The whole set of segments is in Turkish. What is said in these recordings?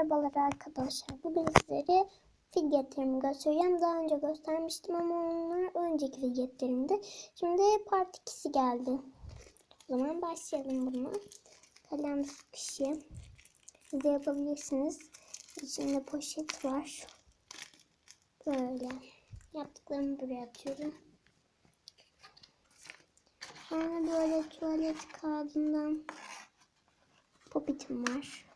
Merhabalar arkadaşlar. Bugün sizlere fidgetlerimi göstereceğim. Daha önce göstermiştim ama onlar önceki fidgetlerimdi. Şimdi part 2'si geldi. O zaman başlayalım bunu. Kalem sıkışı. Siz de yapabilirsiniz. İçinde poşet var. Böyle. Yaptıklarımı buraya atıyorum. Sonra böyle tuvalet kağıdından popitim var.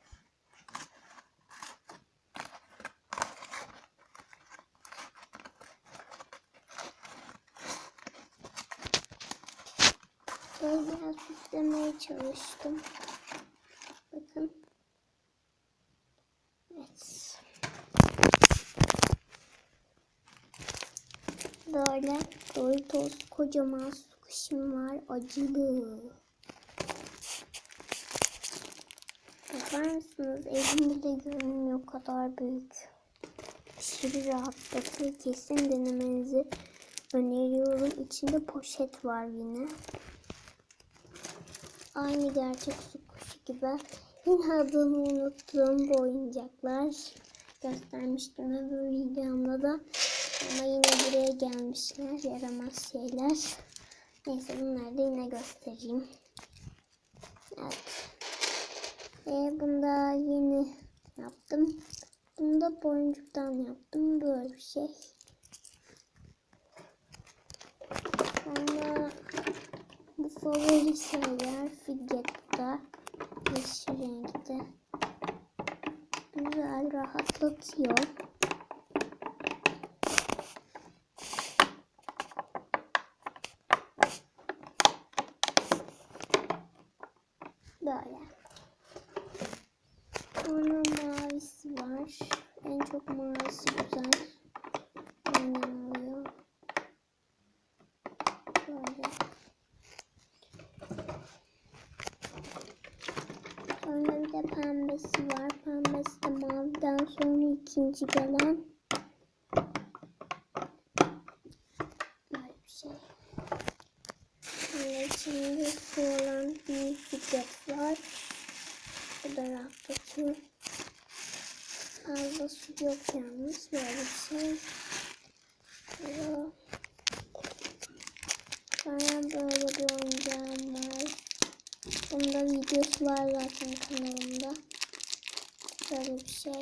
Böyle biraz süslemeye çalıştım. Bakın. Evet. Böyle Doritos kocaman su kuşum var. Acılı. Bakar mısınız? Elimde de görünmüyor kadar büyük. Aşırı rahatlatır. Kesin denemenizi öneriyorum. İçinde poşet var yine. Aynı gerçek su kuşu gibi. Yine adını unuttuğum bu oyuncaklar. Göstermiştim öbür videomda da. Ama yine buraya gelmişler. Yaramaz şeyler. Neyse bunları da yine göstereyim. Evet. Ve bunu da yeni yaptım. Bunu da boncuktan yaptım. Böyle bir şey. Sonra bu favori şeyler fidgetta yeşil renkte. Güzel rahatlatıyor. Böyle. Sonra mavisi var. En çok mavisi güzel. Annem oluyor. Böyle. Sonra bir de pembesi var. Pembesi de maviden sonra ikinci gelen. Böyle bir şey. Sonra içinde olan bir fidget var. Bu da rahatlatıyor. Fazla su yok yalnız. Böyle bir şey. Sonra, sonra böyle bir oyuncağım. Bunda videosu var zaten kanalımda. Böyle bir şey.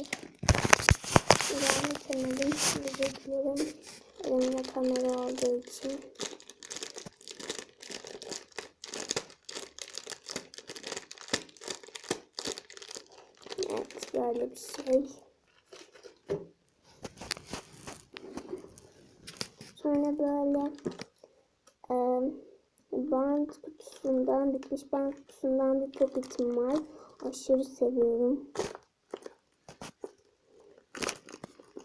İlerletemedim. Özür dilerim. Elimde kamera olduğu için. Evet böyle bir şey. Sonra böyle e, bant kutusundan, bitmiş bant kutusundan bir popitim var. Aşırı seviyorum.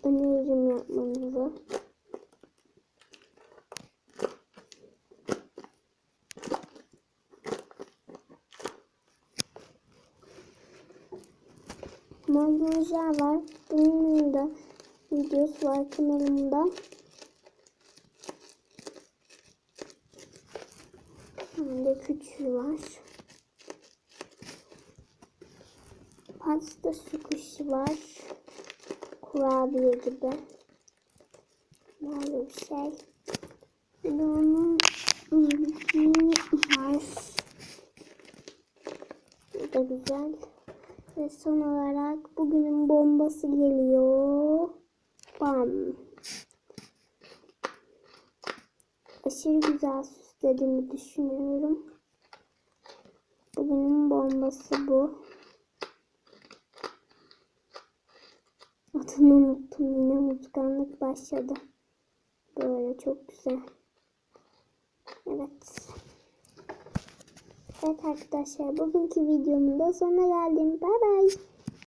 Öneririm yapmanızı. Makyajlar var. Bunun da videosu var kanalımda. Hem de küçüğü var. Pasta su kuşu var. Kurabiye gibi. Böyle bir şey. Bir de onun var. Bu da güzel. Ve son olarak bugünün bombası geliyor. Bam. Aşırı güzel süslediğimi düşünüyorum. Bugünün bombası bu. Adını unuttum yine unutkanlık başladı. Böyle çok güzel. Evet. Evet arkadaşlar bugünkü videomun da sonuna geldim. Bay bay.